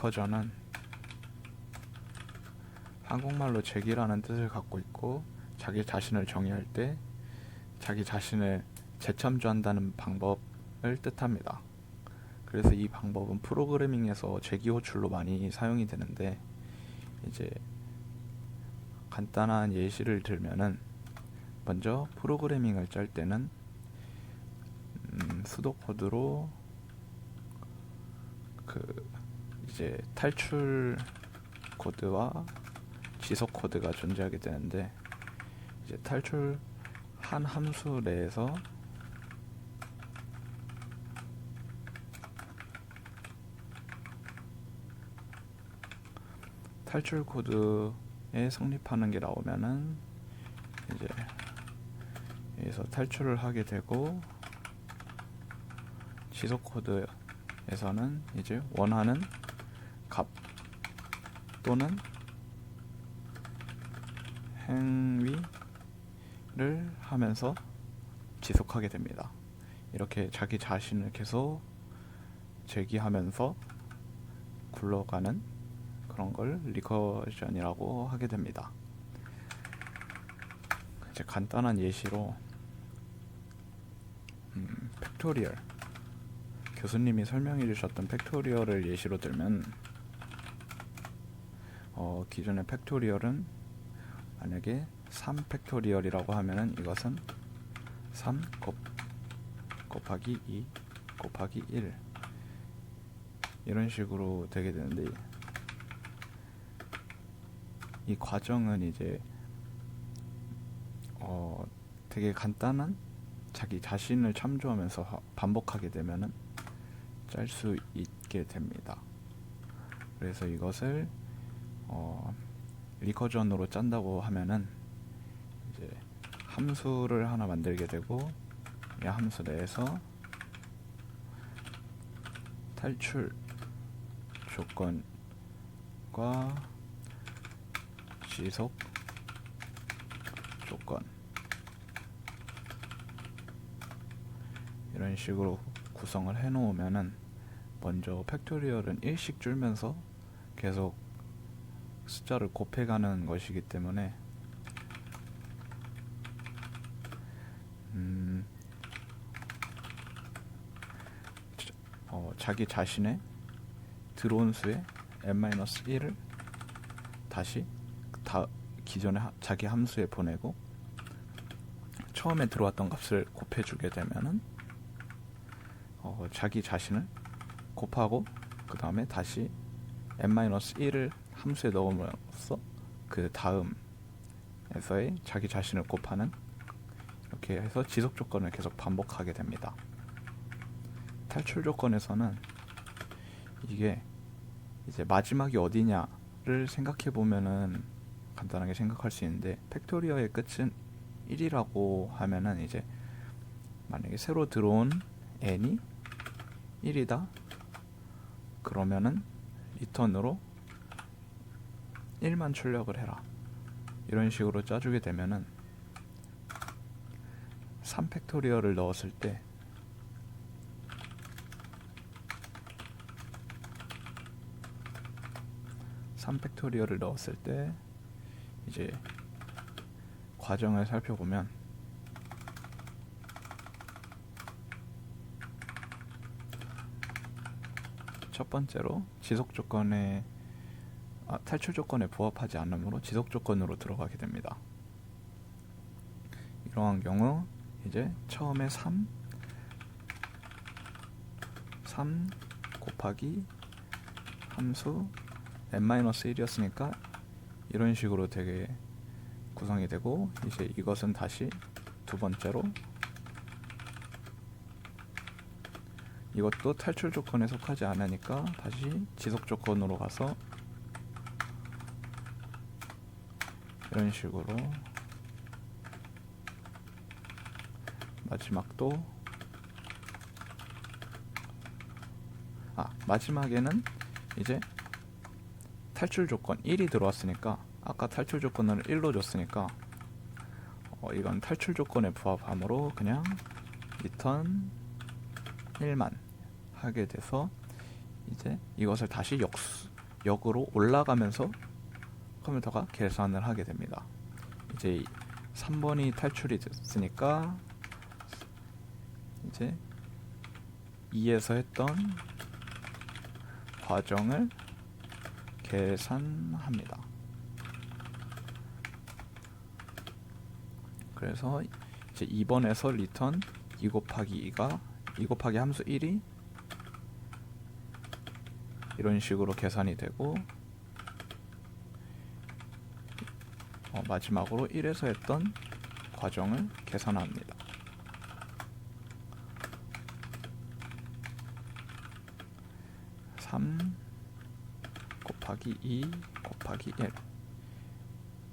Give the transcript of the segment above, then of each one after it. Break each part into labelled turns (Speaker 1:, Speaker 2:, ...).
Speaker 1: 메커전은 한국말로 제기라는 뜻을 갖고 있고 자기 자신을 정의할 때 자기 자신을 재참조한다는 방법을 뜻합니다. 그래서 이 방법은 프로그래밍에서 제기 호출로 많이 사용이 되는데 이제 간단한 예시를 들면은 먼저 프로그래밍을 짤 때는 음, 수도 코드로 그 이제 탈출 코드와 지속 코드가 존재하게 되는데 이제 탈출 한 함수 내에서 탈출 코드에 성립하는 게 나오면은 이제 여기서 탈출을 하게 되고 지속 코드에서는 이제 원하는 또는 행위를 하면서 지속하게 됩니다. 이렇게 자기 자신을 계속 제기하면서 굴러가는 그런 걸 리커션이라고 하게 됩니다. 이제 간단한 예시로 음, 팩토리얼 교수님이 설명해 주셨던 팩토리얼을 예시로 들면 어, 기존의 팩토리얼은 만약에 3 팩토리얼이라고 하면은 이것은 3 곱, 곱하기 2 곱하기 1 이런 식으로 되게 되는데 이 과정은 이제 어 되게 간단한 자기 자신을 참조하면서 반복하게 되면은 짤 수 있게 됩니다. 그래서 이것을 어, 리커전으로 짠다고 하면은 이제 함수를 하나 만들게 되고 이 함수 내에서 탈출 조건과 지속 조건 이런 식으로 구성을 해 놓으면은 먼저 팩토리얼은 일씩 줄면서 계속 숫자를 곱해가는 것이기 때문에 음, 어, 자기 자신의 들어온 수의 n-1을 다시 다 기존의 하, 자기 함수에 보내고 처음에 들어왔던 값을 곱해주게 되면은 어, 자기 자신을 곱하고 그 다음에 다시 n-1을 함수에 넣으면서그 다음에서의 자기 자신을 곱하는 이렇게 해서 지속 조건을 계속 반복하게 됩니다. 탈출 조건에서는 이게 이제 마지막이 어디냐를 생각해 보면은 간단하게 생각할 수 있는데 팩토리어의 끝은 1이라고 하면은 이제 만약에 새로 들어온 n이 1이다 그러면은 리턴으로 1만 출력을 해라 이런 식으로 짜주게 되면은 3팩토리얼을 넣었을 때 3팩토리얼을 넣었을 때 이제 과정을 살펴보면 첫 번째로 지속 조건의 아, 탈출 조건에 부합하지 않으므로 지속 조건으로 들어가게 됩니다. 이러한 경우 이제 처음에 3 3 곱하기 함수 n-1이었으니까 이런 식으로 되게 구성이 되고 이제 이것은 다시 두 번째로 이것도 탈출 조건에 속하지 않으니까 다시 지속 조건으로 가서 이런 식으로 마지막도 아 마지막에는 이제 탈출 조건 1이 들어왔으니까 아까 탈출 조건을 1로 줬으니까 어, 이건 탈출 조건에 부합함으로 그냥 리턴 1만 하게 돼서 이제 이것을 다시 역, 역으로 올라가면서 컴퓨터가 계산을 하게 됩니다. 이제 3번이 탈출이 됐으니까 이제 2에서 했던 과정을 계산합니다. 그래서 이제 2번에서 리턴 2 곱하기 2가 2 곱하기 함수 1이 이런 식으로 계산이 되고 어, 마지막으로 1에서 했던 과정을 계산합니다. 삼 곱하기 2 곱하기 1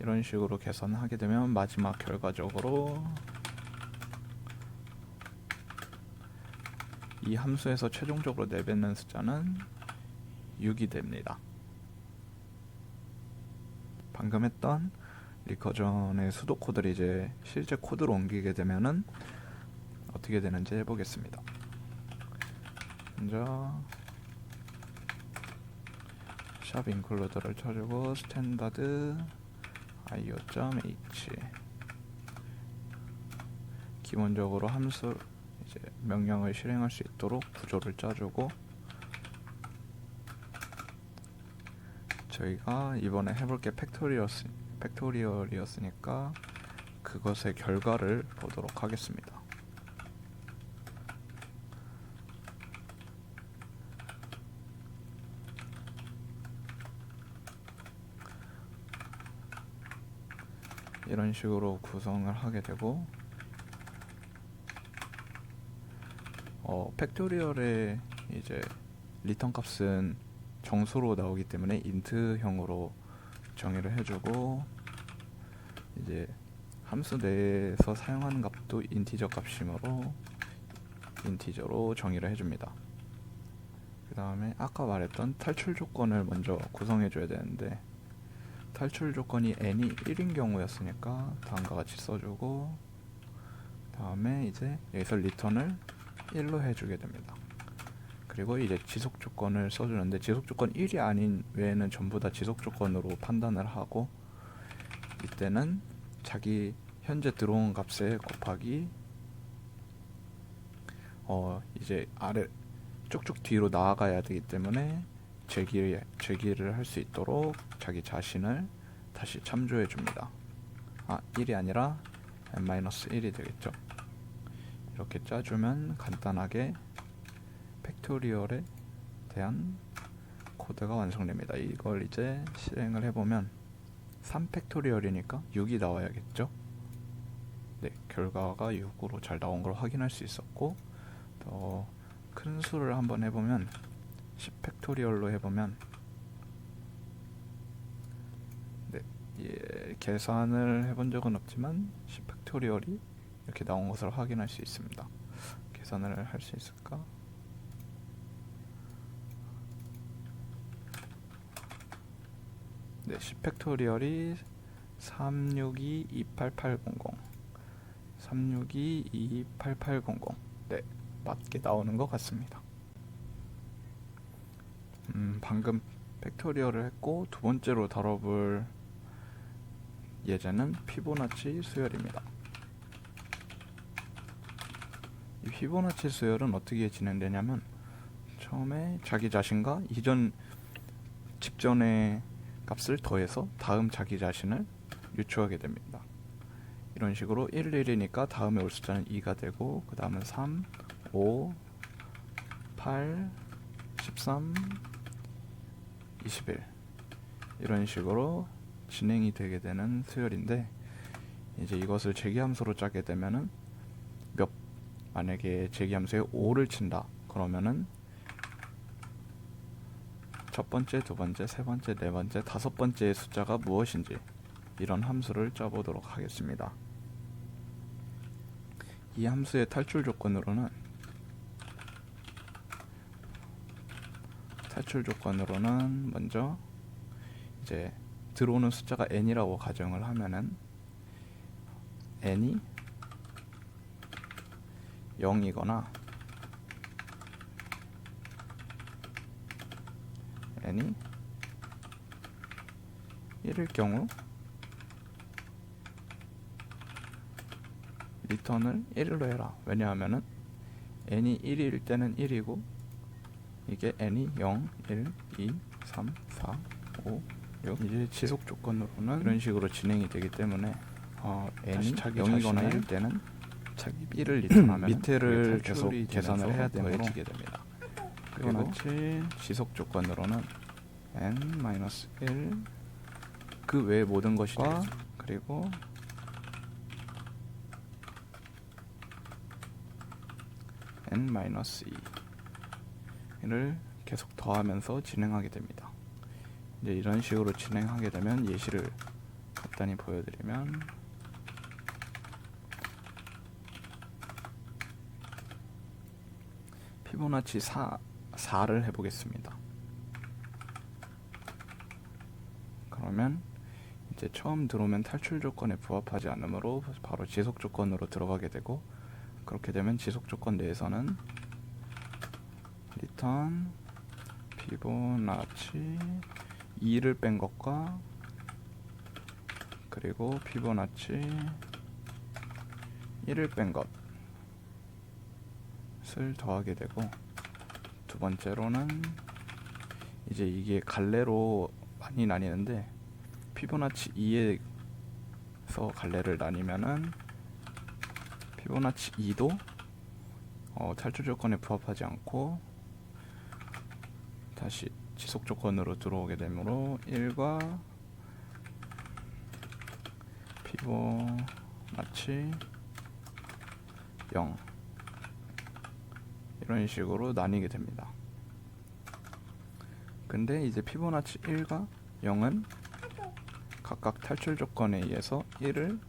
Speaker 1: 이런 식으로 계산하게 되면 마지막 결과적으로 이 함수에서 최종적으로 내뱉는 숫자는 6이 됩니다. 방금 했던 리커전의 수도 코드를 이제 실제 코드로 옮기게 되면은 어떻게 되는지 해보겠습니다. 먼저 샵 인클루더를 쳐주고 스탠다드 io.h 기본적으로 함수 이제 명령을 실행할 수 있도록 구조를 짜주고 저희가 이번에 해볼 게 팩토리였으니까 팩토리얼이었으니까 그것의 결과를 보도록 하겠습니다. 이런 식으로 구성을 하게 되고 어, 팩토리얼의 이제 리턴 값은 정수로 나오기 때문에 인트형으로 정의를 해주고 이제 함수 내에서 사용하는 값도 인티저 값이므로 인티저로 정의를 해줍니다. 그 다음에 아까 말했던 탈출 조건을 먼저 구성해줘야 되는데 탈출 조건이 n이 1인 경우였으니까 다음과 같이 써주고 다음에 이제 여기서 리턴을 1로 해주게 됩니다. 그리고 이제 지속 조건을 써주는데 지속 조건 1이 아닌 외에는 전부 다 지속 조건으로 판단을 하고 이때는 자기 현재 들어온 값에 곱하기 어 이제 아래 쭉쭉 뒤로 나아가야 되기 때문에 제기를 기를할 수 있도록 자기 자신을 다시 참조해 줍니다. 아 1이 아니라 n-1이 되겠죠. 이렇게 짜주면 간단하게 팩토리얼에 대한 코드가 완성됩니다. 이걸 이제 실행을 해보면 3팩토리얼이니까 6이 나와야겠죠? 네, 결과가 6으로 잘 나온 걸 확인할 수 있었고 더 큰 수를 한번 해보면 10팩토리얼로 해보면 네, 예, 계산을 해본 적은 없지만 10팩토리얼이 이렇게 나온 것을 확인할 수 있습니다. 계산을 할 수 있을까? 네, 10팩토리얼이 362-28800 362-28800 네, 맞게 나오는 것 같습니다. 음, 방금 팩토리얼을 했고 두 번째로 다뤄볼 예제는 피보나치 수열입니다. 이 피보나치 수열은 어떻게 진행되냐면 처음에 자기 자신과 이전 직전에 값을 더해서 다음 자기 자신을 유추하게 됩니다. 이런 식으로 1, 1이니까 다음에 올 숫자는 2가 되고 그 다음은 3, 5, 8, 13, 21 이런 식으로 진행이 되게 되는 수열인데 이제 이것을 제기함수로 짜게 되면은 몇 만약에 제기함수에 5를 친다 그러면은 첫 번째, 두 번째, 세 번째, 네 번째, 다섯 번째의 숫자가 무엇인지 이런 함수를 짜보도록 하겠습니다. 이 함수의 탈출 조건으로는 탈출 조건으로는 먼저 이제 들어오는 숫자가 n이라고 가정을 하면은 n이 0이거나 n이 1일 경우 리턴을 1로 해라 왜냐하면은 n이 1일 때는 1이고 이게 n이 0, 1, 2, 3, 4, 5, 6 이제 지속 조건으로는 이런 식으로 진행이 되기 때문에 어, n이 0이거나 1일 때는 자기 b를 리턴하면 밑에를 계속 계산을 해야 되므로 피보나치 지속 조건으로는 n-1 그 외 모든 것이다 그리고 n-2를 계속 더하면서 진행하게 됩니다. 이제 이런 식으로 진행하게 되면 예시를 간단히 보여드리면 피보나치 4 4를 해보겠습니다. 그러면 이제 처음 들어오면 탈출 조건에 부합하지 않으므로 바로 지속 조건으로 들어가게 되고 그렇게 되면 지속 조건 내에서는 리턴 피보나치 2를 뺀 것과 그리고 피보나치 1을 뺀 것을 더하게 되고 두 번째로는 이제 이게 갈래로 많이 나뉘는데 피보나치 2에서 갈래를 나뉘면은 피보나치 2도 어, 탈출 조건에 부합하지 않고 다시 지속 조건으로 들어오게 되므로 1과 피보나치 0 이런 식으로 나뉘게 됩니다. 근데 이제 피보나치 1과 0은 각각 탈출 조건에 의해서 1을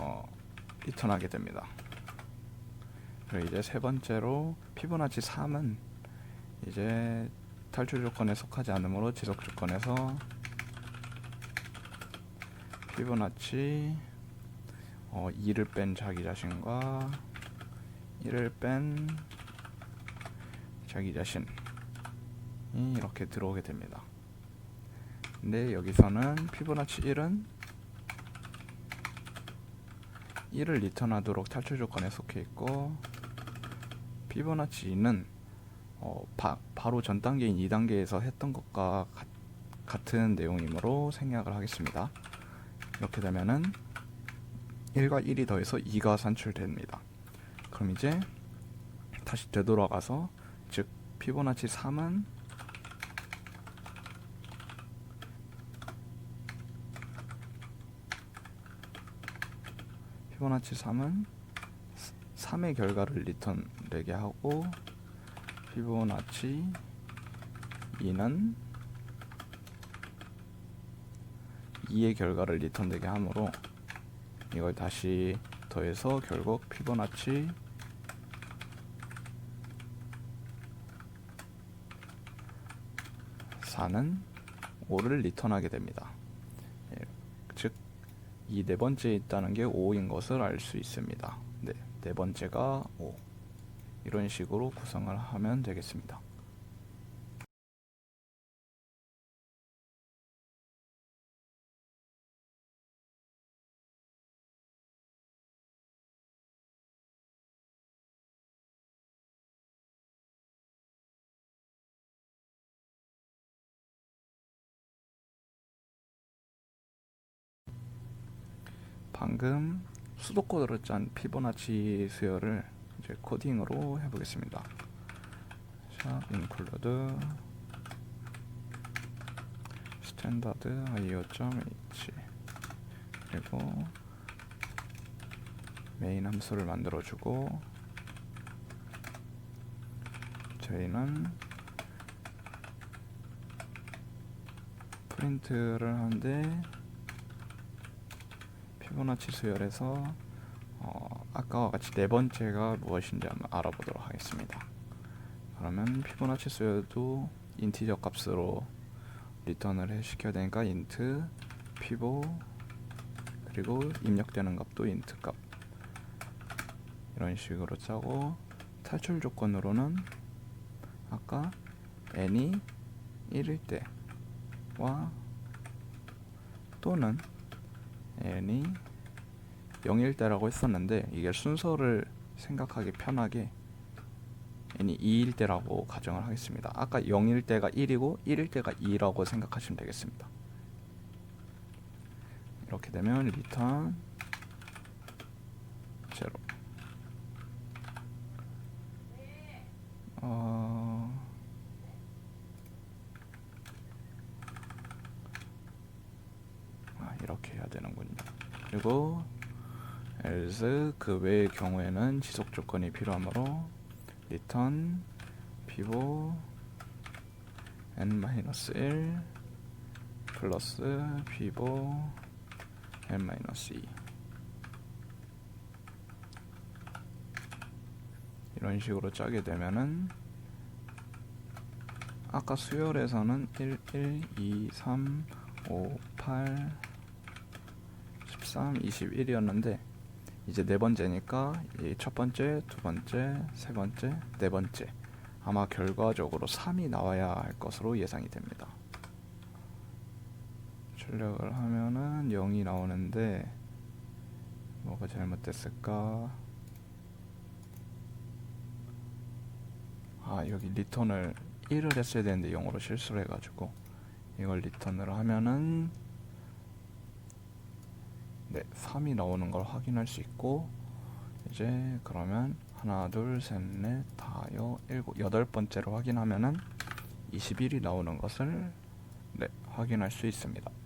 Speaker 1: 어, 리턴하게 됩니다. 그리고 이제 세 번째로 피보나치 3은 이제 탈출 조건에 속하지 않으므로 지속 조건에서 피보나치 어, 2를 뺀 자기 자신과 1을 뺀 자기 자신 이렇게 이 들어오게 됩니다. 근데 여기서는 피보나치 1은 1을 리턴하도록 탈출 조건에 속해 있고 피보나치 2는 어, 바, 바로 전 단계인 2단계에서 했던 것과 같은 내용이므로 생략을 하겠습니다. 이렇게 되면은 1과 1이 더해서 2가 산출됩니다. 그럼 이제 다시 되돌아가서 즉 피보나치 3은 피보나치 3은 3의 결과를 리턴 되게 하고 피보나치 2는 2의 결과를 리턴 되게 하므로 이걸 다시 더해서 결국 피보나치 4는 5를 리턴하게 됩니다. 예, 즉, 이 네 번째 에 있다는 게 5인 것을 알 수 있습니다. 네, 네 번째가 5. 이런 식으로 구성을 하면 되겠습니다. 방금 수도코드로 짠 피보나치 수열을 이제 코딩으로 해보겠습니다. 샵 include standard io.h 그리고 메인 함수를 만들어주고 저희는 프린트를 하는데 피보나치 수열에서 어, 아까와 같이 네 번째가 무엇인지 한번 알아보도록 하겠습니다. 그러면 피보나치 수열도 인티저 값으로 리턴을 해 시켜야 되니까 인트 피보 그리고 입력되는 값도 인트 값 이런 식으로 짜고 탈출 조건으로는 아까 n이 1일 때와 또는 n이 0일 대라고 했었는데 이게 순서를 생각하기 편하게 n이 2일 대라고 가정을 하겠습니다. 아까 0일 대가 1이고 1일 대가 2라고 생각하시면 되겠습니다. 이렇게 되면 리턴 제로 어... 아, 이렇게 해야 되는군요. 그리고 else 그 외의 경우에는 지속 조건이 필요하므로 return 비보 n 마이너스 1 플러스 비보 n 마이너스 2 이런 식으로 짜게 되면은 아까 수열에서는 1, 1, 2, 3, 5, 8, 13, 21이었는데 이제 네 번째니까 첫 번째, 두 번째, 세 번째, 네 번째 아마 결과적으로 3이 나와야 할 것으로 예상이 됩니다. 출력을 하면은 0이 나오는데 뭐가 잘못됐을까? 아 여기 리턴을 1을 했어야 되는데 0으로 실수를 해가지고 이걸 리턴으로 하면은 네, 3이 나오는 걸 확인할 수 있고 이제 그러면 하나, 둘, 셋, 넷, 다, 여, 일곱, 여덟 번째로 확인하면은 21이 나오는 것을 네, 확인할 수 있습니다.